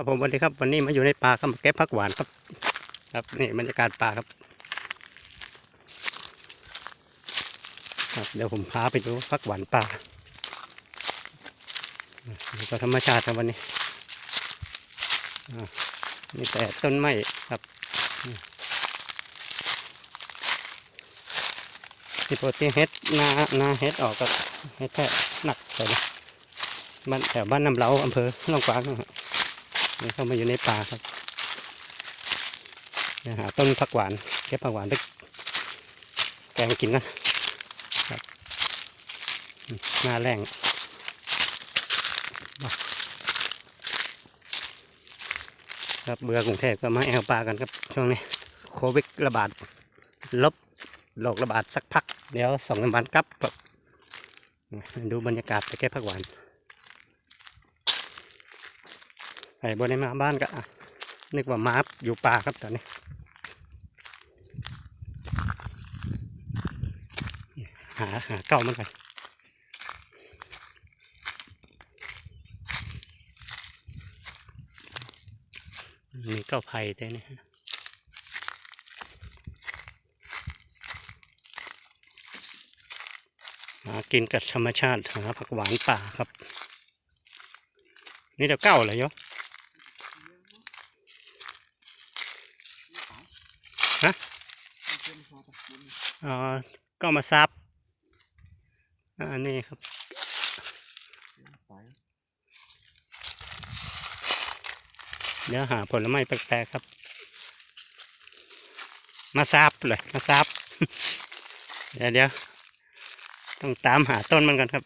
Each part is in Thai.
ครับผมวันนี้ครับวันนี้มาอยู่ในป่าครับมาเก็บผักหวานครับ ครับนี่บรรยากาศป่าครับ ครับ เดี๋ยวผมพาไปดูผักหวานป่านี่ก็ธรรมชาติครับวันนี้อ่ามีแต่ต้นไม้ครับที่ปกติเฮ็ดนานาเฮ็ดออกกับเฮ็ดแค่หนักเลยบ้านแถวบ้านน้ำเล้าอำเภอหนองกวางนะครับ นี่เข้ามาอยู่ในป่าครับนี่หาต้นผักหวานเก็บผักหวานไปแกงกินนะครับหน้าแรงครับเบื่อกรุงเทพก็มาแอวป่ากันครับช่วงนี้โควิดระบาดลบโรคระบาดสักพัก เดี๋ยวสองสามวันกลับครับดูบรรยากาศไปเก็บผักหวาน ไอ้บนในมาบ้านก็นึกว่ามาอยู่ป่าครับตอนนี้หาหาเก่ามันกันมีเก้าไผ่ได้นี่ฮะหากินกับธรรมชาติหาผักหวานป่าครับ นี่เดี๋ยวเก้าเลยโยเอ่อก็มาซับอันนี้ครับ เดี๋ยวหาผลไม้แปลกๆครับ มาซับเลย มาซับ เดี๋ยวเดี๋ยวต้องตามหาต้นมันกันครับ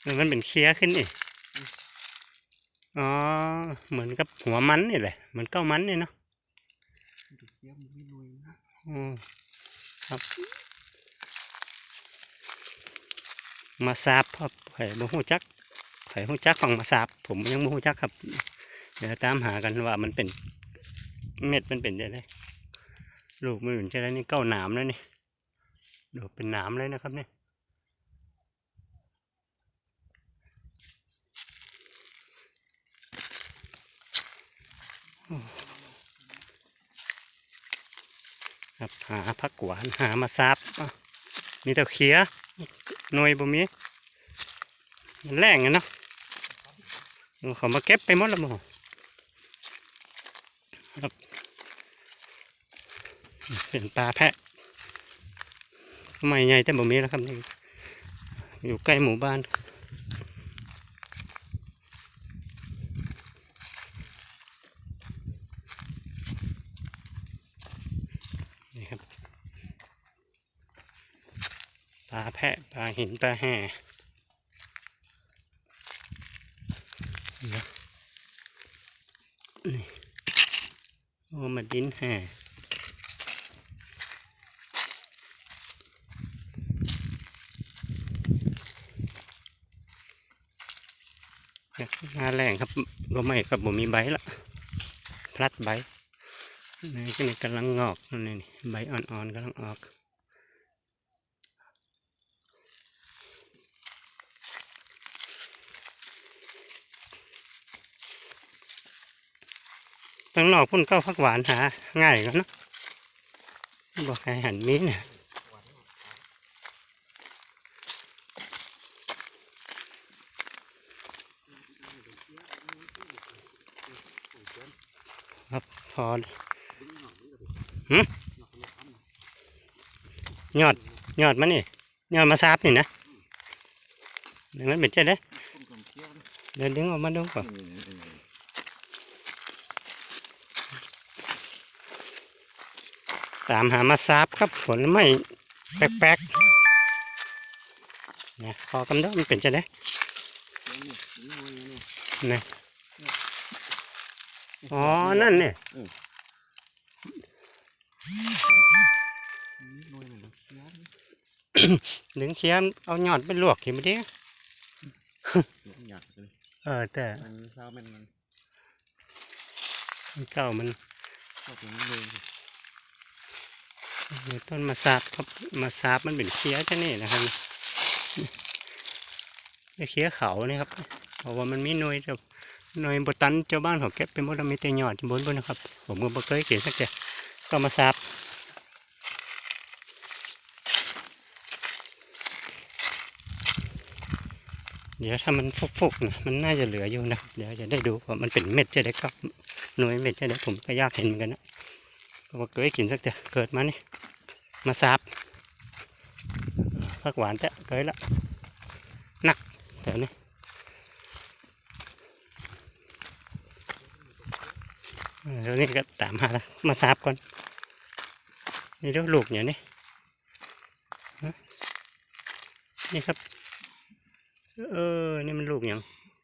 เออมันเป็นเคลียขึ้นนี่อ๋อ เหมือนกับหัวมันนี่แหละ เหมือนเก้ามันนี่เนาะอืมครับ มาซาบครับไข่บ่หูจักไข่หูจักฟังมาซาบ ผมยังบ่หูจักครับ เดี๋ยวตามหากันว่ามันเป็น เม็ดมันเป็นยังไงลูกมันเป็นจะได้นี่เก้าหนามแล้วนี่ดูเป็นหนามเลยนะครับเนี่ย ครับหาผักหวานหามาซับมีแต่เขียหน่วยบ่มีมันแรงอะเนาะเอาเขามาเก็บไปหมดแล้วมั้งครับเป็นปลาแพะไม่ใหญ่แต่บ่มีแล้วครับนี่อยู่ใกล้หมู่บ้าน ปลาแพะปลาหินปลาแห่นี่โอ้มาดินแห่หน้าแรงครับก็ไม่ครับผมมีใบละพลัดใบนี่ก็กำลังงอกนี่ใบอ่อนๆกำลังออก ตั้งนอกพุ่นก้าพักหวานหาง่ายกันเนาะบอกให้หันมีเนี่ยครับพอยอดยอดมันนี่ยอดมาซาบนี่นะดังนั้นเป็นเจ้าเด้เดี๋ยวดึงออกมาดูก่อน ตามหามาซาบครับผลไม้แปลกๆนะพอกำเดมันเป็นเจ้าเด้นะอ๋อ นั่นเนี่ยดึงเคียมเอายอดไปลวกเห็นไหมดิอยากเลยเออแต่มันเศร้ามันมันเก่ามัน ชอบอย่างนี้เลย มี ต้นมะสาบครับมะสาบมันเป็นเคี้ยจะนี่นะครับนี่เคี้ยเขานี่ครับเพราะว่ามันมีหน่วยแบบหน่วยบตันเจ้าบ้านเขาเก็บไปหมดมีแต่ยอดบนบนนะครับ ผมก็บ่เคยเก็บสักแต่ก็มาสาบเดี๋ยวถ้ามันฟุกๆนะมันน่าจะเหลืออยู่นะเดี๋ยวจะได้ดูว่ามันเป็นเม็ดจะได้ครับหน่วยเม็ดจะได้ผมก็ยากเห็นเหมือนกันนะ ก็บ่เคยกินสักแต่เกิดมานี่มาสาบผักหวานจะเคยละหนักเดี๋ยวนี้เดี๋ยวนี้ก็ตามหาละมาสาบก่อนนี่เดูลูกอย่างนี้นี่ครับ เออ นี่มันลูกอย่าง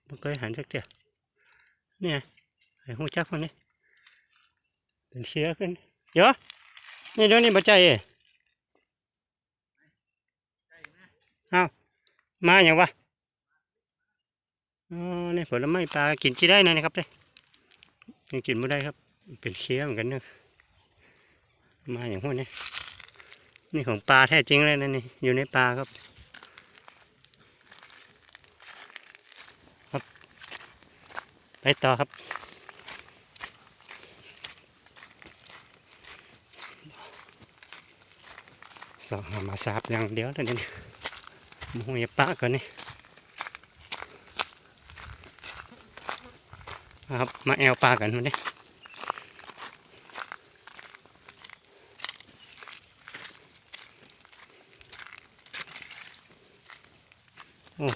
มันเคยหันสักเดียวเนี่ยไอ้หูจักคนนี้เป็นเชื้อขึ้น เดี๋ยวนี่เดี๋ยวนี้บ่ใจเอ้มาอย่างวะอ๋อนี่ผลไม้ปลากินจีได้นะนะครับเด้ยังกินไม่ได้ครับ เป็นเคี้ยวเหมือนกันเนอะมาอย่างพวกนี้นี่ของปลาแท้จริงเลยนะนี่อยู่ในปลาครับครับ ไปต่อครับ สอมาสาบอย่างเดียวเท่านี้มวยปะก่อนนี่ครับมาแอวปลากันวันนี้โอ้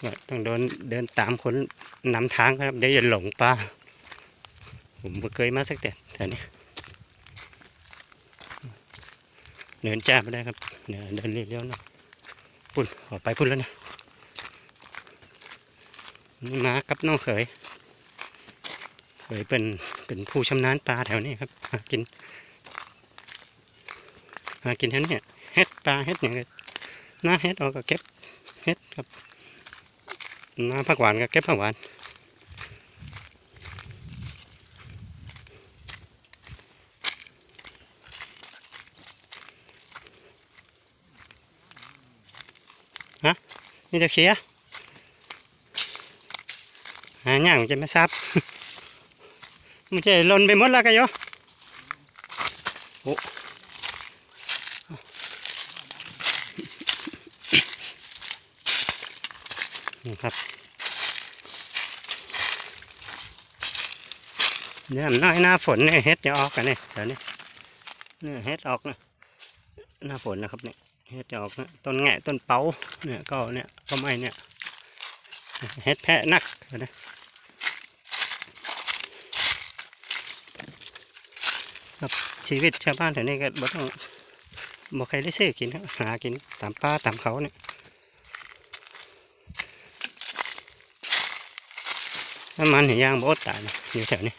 เนี่ยต้องเดินเดินตามคนนำทางครับ เดี๋ยวจะหลงปลา ผมเคยมาสักแต่แถวนี้เดินจ้าไม่ได้ครับเดี๋ยวเดินเลี้ยวๆนะพุ่นออกไปพุ่นแล้วนะนี่มากับน้องเขยเขยเป็นเป็นผู้ชำนาญปลาแถวนี้ครับหากินหากินแถวนี้เฮ็ดปลาเฮ็ดอย่างเงี้ยหน้าเฮ็ดออกก็เก็บเฮ็ดครับหน้าผักหวานก็เก็บผักหวาน นี่จะเขียหาย่างมันจะไม่ซับมันจะหล่นไปหมดแล้วกันโยโอ้นี่ครับเนี่ยน้อยหน้าฝนเนี่ยเฮ็ดจะออกกันเนี่ยเดี๋ยวนี้เนี่ยเฮ็ดออกนะหน้าฝนนะครับเนี่ย เฮ็ดออกนะต้นแงะต้นเป๋าเนี่ยก็เนี่ยก็ไม่เนี่ยเฮ็ดแพะนักนะครับชีวิตชาวบ้านแถวนี้ก็บ่ต้องบ่ใครได้ซื้อกินหากินตามป่าตามเขาเนี่ยน้ำมันเห็นยางบอดตายนะอยู่แถวนี้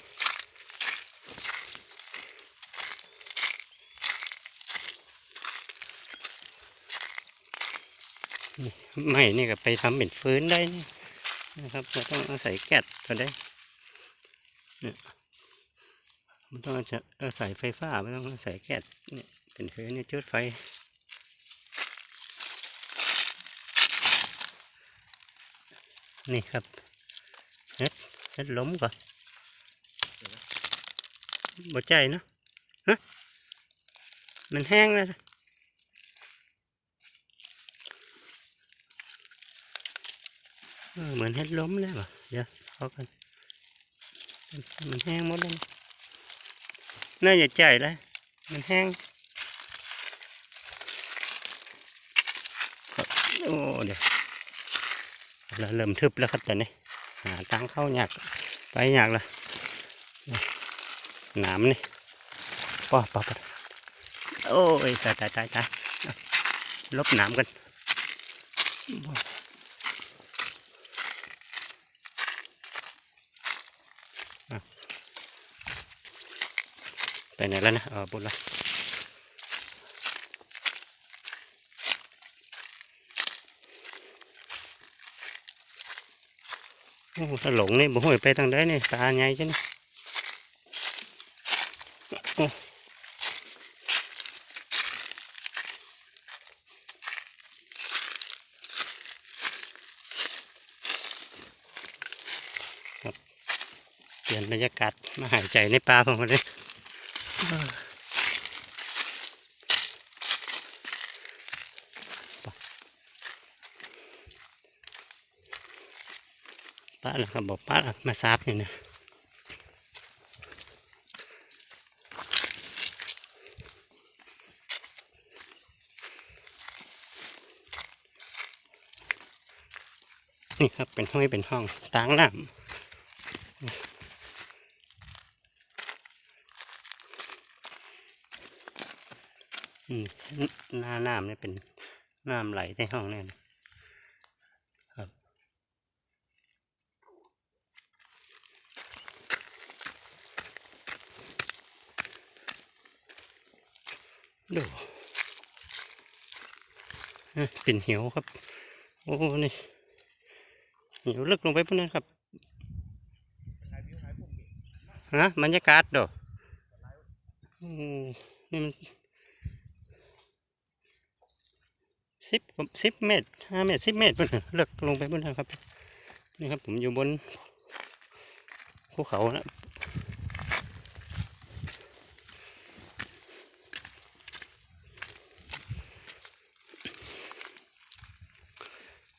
ไม่นี่ก็ไปทำเป็นฟื้นได้นี่นะครับเราต้องอาศัยแก๊สก็ได้เนี่ยมันต้องอาศัยอาศัยไฟฟ้าไม่ต้องอาศัยแก๊สเนี่ยเป็นฟื้นเนี่ยจุดไฟนี่ครับเฮ็ดล้มก่อนบ่ใจเนาะฮะมันแห้งแล้วนะ เหมือนเฮ็ดล้มแล้วเหรอเดี๋ยวเอากันมันแห้งหมดแล้วน่าจะใจแล้วมันแห้งโอ้เดี๋ยวเราเริ่มทึบแล้วครับตอนนี้หาทางเข้ายากไปยากเลยหนามนี่ป้อป้อป้อโอ้ยตายตายตายตายลบหนามกัน แล้วนะเออบุญละโอ้ถ้าหลงนี่บ่ห้วยไปทางใดนี่ตาใหญ่จังโอ้เปลี่ยนบรรยากาศมาหายใจในป่าผมกันเลย ป้าเหรอครับบอกป้ามาซาบนี่นะนี่ครับเป็นห้อยเป็นห้องตางน้ำอืม หน้าน้ำเนี่ยเป็นน้ำไหลในห้องเนี่ยนครับดูเอ้ยเป็นเหวครับ โอ้นี่หิวลึกลงไปพุ่นนครับฮะบรรยากาศด้ออืมนี่มัน สิบสิบเมตรห้าเมตรสิบเมตรพุ่นน่ะเลิกลงไปพุ่นนะครับ นี่ครับผมอยู่บนภูเขานะ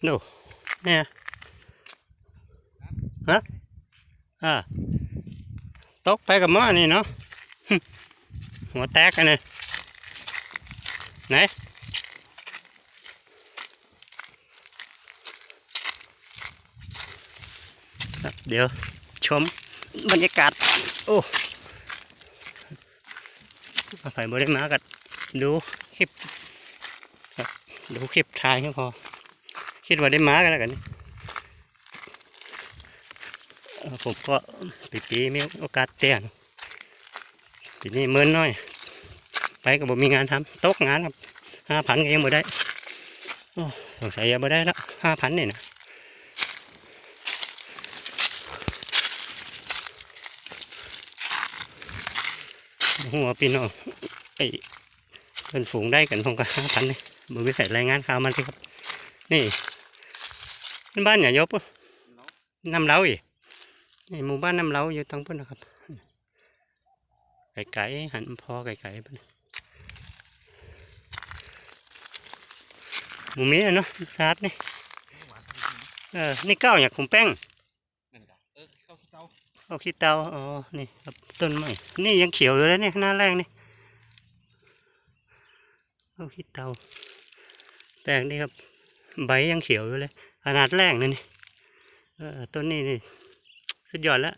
ดูเนี่ยอ่าตกไปกับหม้อนี่เนาะหัวแตกกันเลยไหน ครับ เดี๋ยวชมบรรยากาศ โอ้ใครบ่ได้มากัดดูคลิปครับดูคลิปถ่ายก็พอ คิดว่าได้มากันแล้วกันผมก็ปีปีมีโอกาสเตียนปีนี้เมินน้อย ไปก็บ่มีงานทำตกงานครับห้าพันก็ยังบ่ได้โอ้สงสัยยังบ่ได้ละห้าพันนี่นะ หัวาพี่น้องไอ้เป็นฝูงได้กันผมก็ห้าพันนี่บ่มีใครรายงานข่าวมันสิครับ นี่เป็นบ้านอย่ายบปะน้ำเล้าอีกนี่หมู่บ้านน้ำเล้าอยู่ตรงพุ่นนะครับไก่ๆหันพอไก่ๆพุ่นหมูมีอะเนาะซาดนี่เออนี่เก้าอย่างขุมแป้ง เออเข้าที่เตาเอาขี้เตาอ๋อ นี่ครับต้นไม้นี่ยังเขียวอยู่เลยเนี่ยหน้าแรกนี่เอาขี้เตาแปลงนี่ครับ ใบยังเขียวอยู่เลยขนาดแรกเลยนี่ต้นนี้นี่สุดยอดแล้ว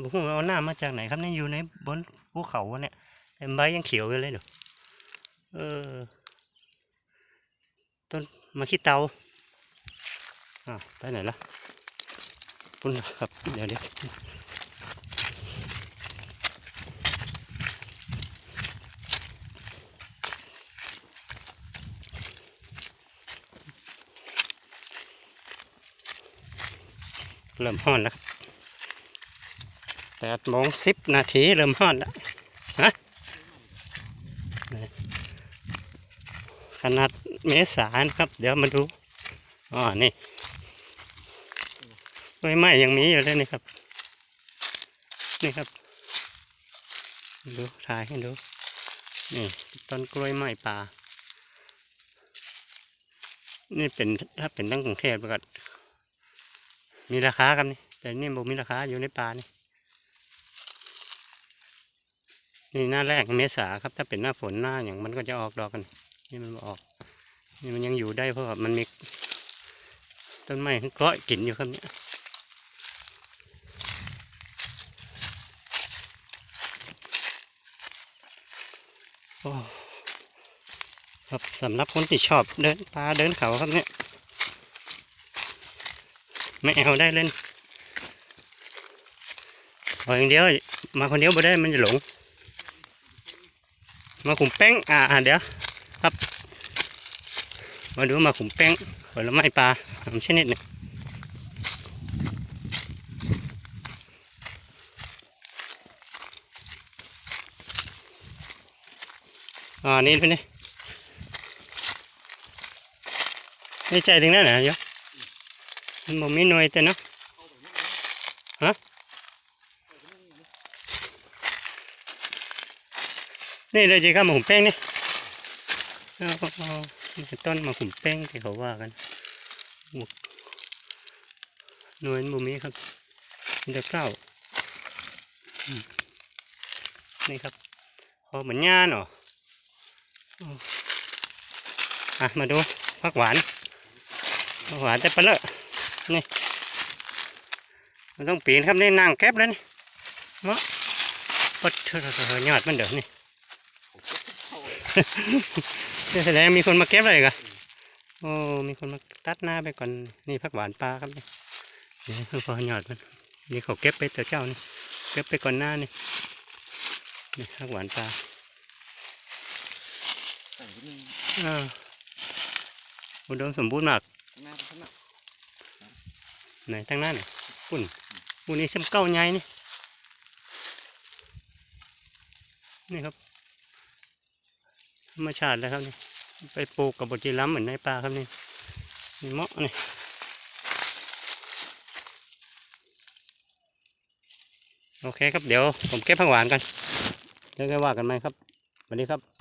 บุกเอาหน้ามาจากไหนครับนี่อยู่ในบนภูเขาเนี่ยแต่ใบยังเขียวอยู่เลยเดี๋ยวเออต้นมาขี้เตาอ่าไปไหนละ ปุ่นครับเดี๋ยวเดี๋ยวเริ่มห้อนแล้วแปดโมงสิบนาทีเริ่มห้อนแล้วฮะนะขนาดเมษานะครับ เดี๋ยวมาดูอ๋อนี่ ใบไม้ยังมีอยู่เลยนี่ครับ นี่ครับ ดูถ่ายให้ดู นี่ต้นกล้วยไม้ป่า นี่เป็นถ้าเป็นตั้งกรุงเทพก็มีราคาครับนี่ แต่นี่บ่มีราคาอยู่ในป่านี่ นี่หน้าแรกเมษาครับ ถ้าเป็นหน้าฝนหน้าอย่างมันก็จะออกดอกกัน นี่มันออก นี่มันยังอยู่ได้เพราะว่ามันมีต้นไม้เกาะกินอยู่ครับเนี่ย ครับสำหรับคนที่ชอบเดินป่าเดินเขาครับเนี่ยไม่เอาได้เล่นเอาอย่างเดียวมาคนเดียวไม่ได้มันจะหลง มาขุมแป้งอ่าเดี๋ยวครับ มาดูมาขุมแป้งผลไม้ปลาสามชนิดหนึ่ง อ๋อนี่ไปนี่นี่ใจถึงนั่นนะโยมันบ่มีหน่วยแต่เนาะฮะนี่เลยจีข้ามาหุ่มแป้งนี่เอาเอาเอต้นมาหุ่มแป้งที่เขาว่ากันหมวกหน่วยบุมีครับมีแต่เก้านี่ครับพอเหมือนย่าเนาะ อะมาดูผักหวานผักหวานแต่ปเลอะนี่มันต้องปีนครับนี่นั่งแคบเลยนี่มะปัดเถอะยอดมันเดี๋ยวนี่แสดงมีคนมาเก็บอะไรกันโอ้ มีคนมาตัดหน้าไปก่อน นี่ผักหวานปลาครับนี่นี่คือพอหยอดมัน นี่เขาเก็บไปแต่เจ้านี่ เก็บไปก่อนหน้านี่ นี่ผักหวานปลา ใส่ที่นี่อ่าอุดมสมบูรณ์มากหน้าขนาไหนทางหน้านี่ปุ่นปุ่นนี่เส้มเก้าใหญ่นี่นี่ครับธรรมชาติเลยครับนี่ไปปลูกกับบจีรัมเหมือนในป่าครับนี่นี่เหมาะนี่โอเคครับเดี๋ยวผมเก็บผักหวานกันเดี๋ยวก็ว่ากันไหมครับสวัสดีครับ